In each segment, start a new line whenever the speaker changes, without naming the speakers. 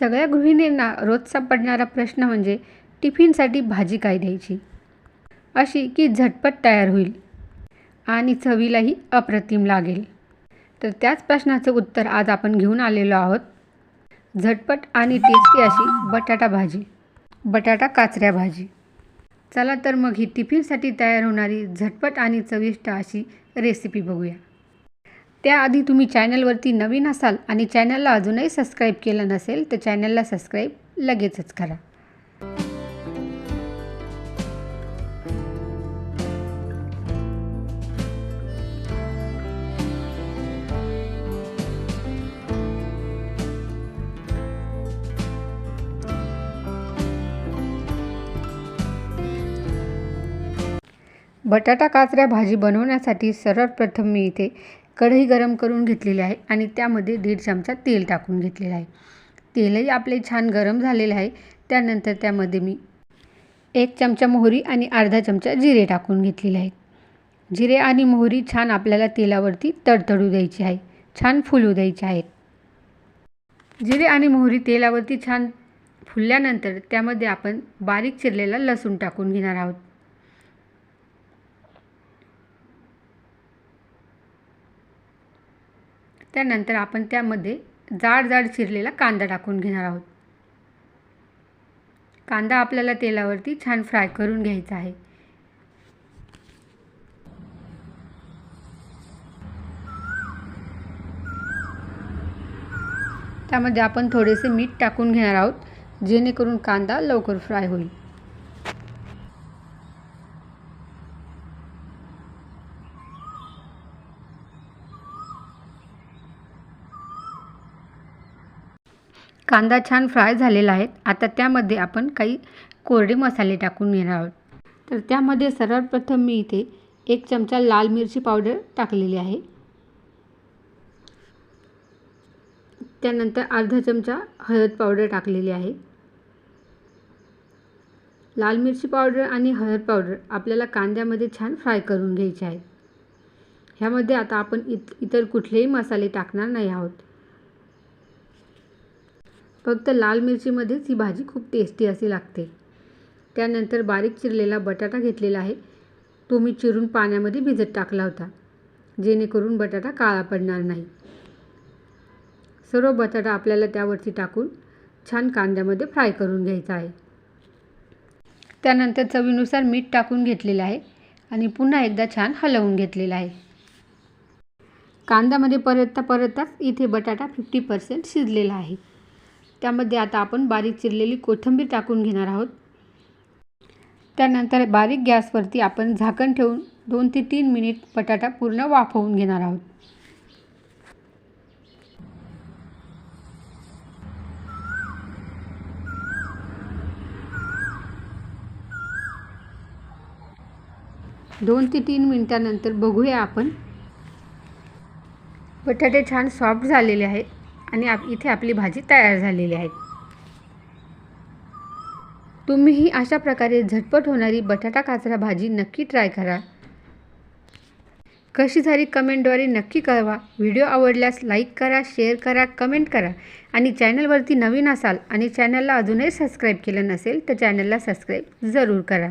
सगळ्या गृहिणींना रोजचा पडणारा प्रश्न म्हणजे टिफिनसाठी भाजी काय द्यायची? अशी की झटपट तयार होईल आणि चवीलाही अप्रतिम लागेल. तर त्याच प्रश्नाचं उत्तर आज आपण घेऊन आलेलो आहोत. झटपट आणि टेस्टी अशी बटाटा भाजी बटाटा काचऱ्या भाजी. चला तर मग ही टिफिनसाठी तयार होणारी झटपट आणि चविष्ट अशी रेसिपी बघूया. त्याआधी तुम्ही चॅनलवरती नवीन असाल आणि चॅनलला अजूनही सबस्क्राईब केलं नसेल तर चॅनलला सबस्क्राईब लगेचच करा. बटाटा काचऱ्या भाजी बनवण्यासाठी सर्वप्रथम मी इथे कढई गरम करून घेतलेली आहे आणि त्यामध्ये दीड चमचा तेल टाकून घेतलेलं आहे. तेलही आपले छान गरम झालेले आहे. त्यानंतर त्यामध्ये मी एक चमचा मोहरी आणि अर्धा चमचा जिरे टाकून घेतलेले आहेत जिरे आणि मोहरी छान आपल्याला तेलावरती तडतडू द्यायची आहे. छान फुलू द्यायचे आहेत. जिरे आणि मोहरी तेलावरती छान फुलल्यानंतर त्यामध्ये आपण बारीक चिरलेला लसूण टाकून घेणार आहोत. त्यानंतर आपण त्यामध्ये जाड जाड चिरलेला कांदा टाकून घेणार आहोत. कांदा आपल्याला तेलावरती छान फ्राय करून घ्यायचा आहे. त्यामध्ये आपण थोडेसे मीठ टाकून घेणार आहोत जेणेकरून कांदा लवकर फ्राय होईल. कांदा छान फ्राय झालेला आहे. आता त्यामध्ये आपण काही कोरडे मसाले टाकून घेणार आहोत. तर त्यामध्ये सर्वप्रथम मी इथे एक चमचा लाल मिरची पावडर टाकलेली आहे. त्यानंतर अर्धा चमचा हळद पावडर टाकलेली आहे. लाल मिरची पावडर आणि हळद पावडर आपल्याला कांद्यामध्ये छान फ्राय करून घ्यायचे आहेत. ह्यामध्ये आता आपण इत इतर कुठलेही मसाले टाकणार नाही आहोत. फक्त लाल मिरचीमध्येच ही भाजी खूप टेस्टी अशी लागते. त्यानंतर बारीक चिरलेला बटाटा घेतलेला आहे. तो मी चिरून पाण्यामध्ये भिजत टाकला होता जेणेकरून बटाटा काळा पडणार नाही. सर्व बटाटा आपल्याला त्यावरती टाकून छान कांद्यामध्ये फ्राय करून घ्यायचा आहे. त्यानंतर चवीनुसार मीठ टाकून घेतलेलं आहे आणि पुन्हा एकदा छान हलवून घेतलेलं आहे. कांद्यामध्ये परतता परतताच इथे बटाटा फिफ्टी पर्सेंट शिजलेला आहे. त्यामध्ये आता आपण बारीक चिरलेली कोथिंबीर टाकून घेणार आहोत. त्यानंतर बारीक गॅसवरती आपण झाकण ठेवून दोन ते तीन मिनिट बटाटा पूर्ण वाफवून घेणार आहोत. दोन ते तीन मिनटानंतर बघूया आपण. बटाटे छान सॉफ्ट झालेले आहेत. आणि आप इथे आपली भाजी तयार झालेली आहे. तुम्हीही अशा प्रकारे झटपट होणारी बटाटा काचरा भाजी नक्की ट्राय करा. कशी झाली कमेंटद्वारे नक्की कळवा. व्हिडिओ आवडल्यास लाईक करा शेअर करा कमेंट करा. आणि चॅनलवरती नवीन असाल आणि चॅनलला अजूनही सबस्क्राईब केलं नसेल तर चॅनलला सबस्क्राईब जरूर करा.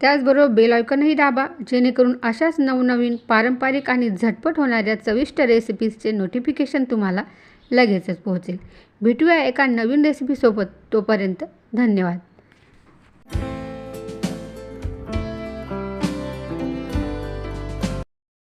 त्याचबरोबर बेल आयकॉनही दाबा जेणेकरून अशाच नवनवीन पारंपरिक आणि झटपट होणाऱ्या चविष्ट रेसिपीजचे नोटिफिकेशन तुम्हाला लगेचच पोहोचेल. भेटूया एका नवीन रेसिपीसोबत तोपर्यंत धन्यवाद.